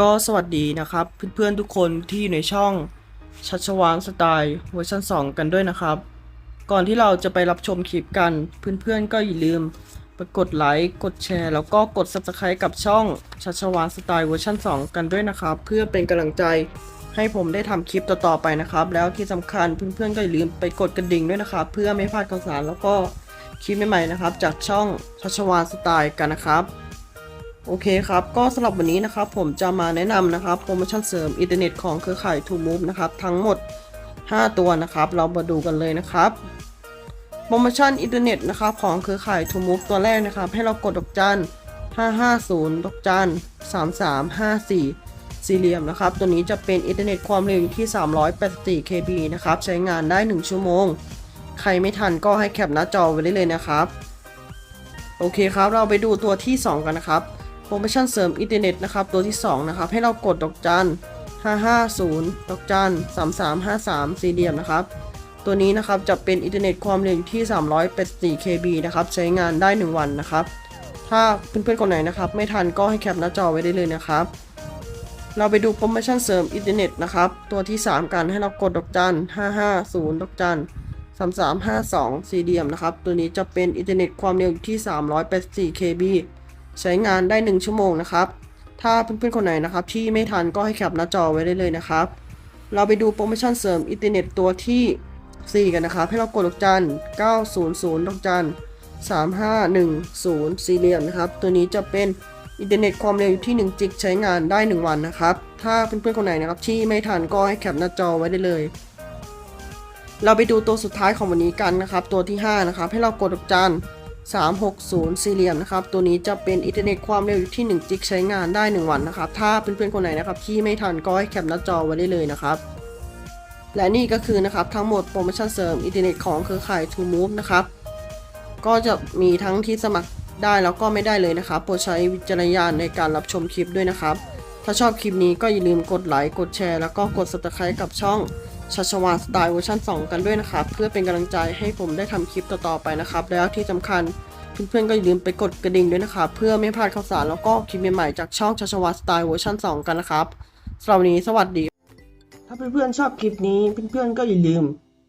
ก็สวัสดีนะครับ เพื่อนๆทุกคนที่อยู่ในช่องชัชวานสไตล์เวอร์ชัน2 กันด้วยนะครับ ก่อนที่เราจะไปรับชมคลิปกัน เพื่อนๆก็อย่าลืมไปกดไลค์กดแชร์ แล้วก็กด Subscribe กับช่องชัชวานสไตล์เวอร์ชัน2 กันด้วยนะครับ เพื่อเป็นกำลังใจให้ผมได้ทำคลิปต่อๆไปนะครับ แล้วที่สำคัญเพื่อนๆก็อย่าลืมไปกดกระดิ่งด้วยนะครับ เพื่อไม่พลาดข่าวสารแล้วก็คลิปใหม่ๆนะครับ จากช่องชัชวานสไตล์กันนะครับ โอเคครับ ก็สำหรับวันนี้นะครับผมจะมาแนะนำนะครับโปรโมชั่นเสริมอินเทอร์เน็ตของเครือข่าย t ูมูฟนะครับทั้งหมด 5 ตัวนะครับ เรามาดูกันเลยนะครับโปรโมชั่นอินเทอร์เน็ตนะครับของเครือข่าย t ูมูฟตัวแรกนะครับ ให้เรากดดอกจัน 550 ดอกจัน 3354 สี่เหลี่ยมนะครับ ตัวนี้จะเป็นอินเทอร์เน็ตความเร็วอยู่ที่ 384 KB นะครับ ใช้งานได้ 1 ชั่วโมง ใครไม่ทันก็ให้แคปหน้าจอไว้ได้เลยนะครับ โอเคครับ เราไปดูตัวที่ 2 กันนะครับ โปรโมชั่นเสริมอินเทอร์เน็ตนะครับตัวที่2นะครับให้เรากดดอกจัน550 ดอกจัน3353 สี่เหลี่ยมนะครับตัวนี้นะครับจะเป็นอินเทอร์เน็ตความเร็วอยู่ที่ 384 KB นะครับใช้งานได้ 1 วันนะครับ ถ้าเพื่อนๆคนไหนนะครับไม่ทันก็ให้แคปหน้าจอไว้ได้เลยนะครับเราไปดูโปรโมชั่นเสริมอินเทอร์เน็ตนะครับ ตัวที่ 3 กันให้เรากดดอกจัน 550 ดอกจัน 3352 สี่เหลี่ยมนะครับ ตัวนี้จะเป็นอินเทอร์เน็ตความเร็วอยู่ที่ 384 KB ใช้งานได้ 1 ชั่วโมงนะครับ ถ้าเพื่อนๆคนไหนนะครับที่ไม่ทันก็ให้แคปหน้าจอไว้ได้เลยนะครับ เราไปดูโปรโมชั่นเสริมอินเทอร์เน็ตตัวที่ 4 กันนะครับ ให้เรากดดอกจัน 900 ดอกจัน 3510 สี่เหลี่ยมนะครับ ตัวนี้จะเป็นอินเทอร์เน็ตความเร็วอยู่ที่ 1 จิกใช้งานได้ 1 วันนะครับ ถ้าเพื่อนๆคนไหนนะครับที่ไม่ทันก็ให้แคปหน้าจอไว้ได้เลย เราไปดูตัวสุดท้ายของวันนี้กันนะครับ ตัวที่ 5 นะครับ ให้เรากดดอกจัน 360 สี่เหลี่ยมนะครับ ตัวนี้จะเป็นอินเทอร์เน็ตความเร็วอยู่ที่ 1 จิกใช้งานได้ 1 วันนะครับ ถ้าเพื่อนๆคนไหนนะครับที่ไม่ทันก็ให้แคปหน้าจอไว้ได้เลยนะครับ และนี่ก็คือนะครับทั้งหมดโปรโมชั่นเสริมอินเทอร์เน็ตของเครือข่าย t ูมูฟนะครับ ก็จะมีทั้งที่สมัครได้แล้วก็ไม่ได้เลยนะครับ โปรดใช้วิจารณญาณในการรับชมคลิปด้วยนะครับ ถ้าชอบคลิปนี้ก็อย่าลืมกดไลค์ กดแชร์ แล้วก็กด subscribe กับช่อง ชัชวานสไตล์เวอร์ชัน2 กันด้วยนะครับ เพื่อเป็นกำลังใจให้ผมได้ทำคลิปต่อๆไปนะครับ แล้วที่สำคัญเพื่อนๆก็อย่าลืมไปกดกระดิ่งด้วยนะครับ เพื่อไม่พลาดข่าวสารแล้วก็คลิปใหม่ๆจากช่องชัชวานสไตล์เวอร์ชัน2 กันนะครับสำหรับวันนี้สวัสดี ถ้าเพื่อนๆชอบคลิปนี้เพื่อนๆก็อย่าลืม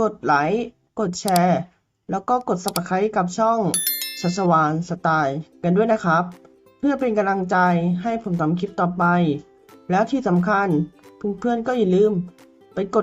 กดไลค์กดแชร์ แล้วก็กด subscribe กับช่องชัชวานสไตล์กันด้วยนะครับ เพื่อเป็นกำลังใจให้ผมทำคลิปต่อไป แล้วที่สำคัญเพื่อนๆก็อย่าลืมไปกด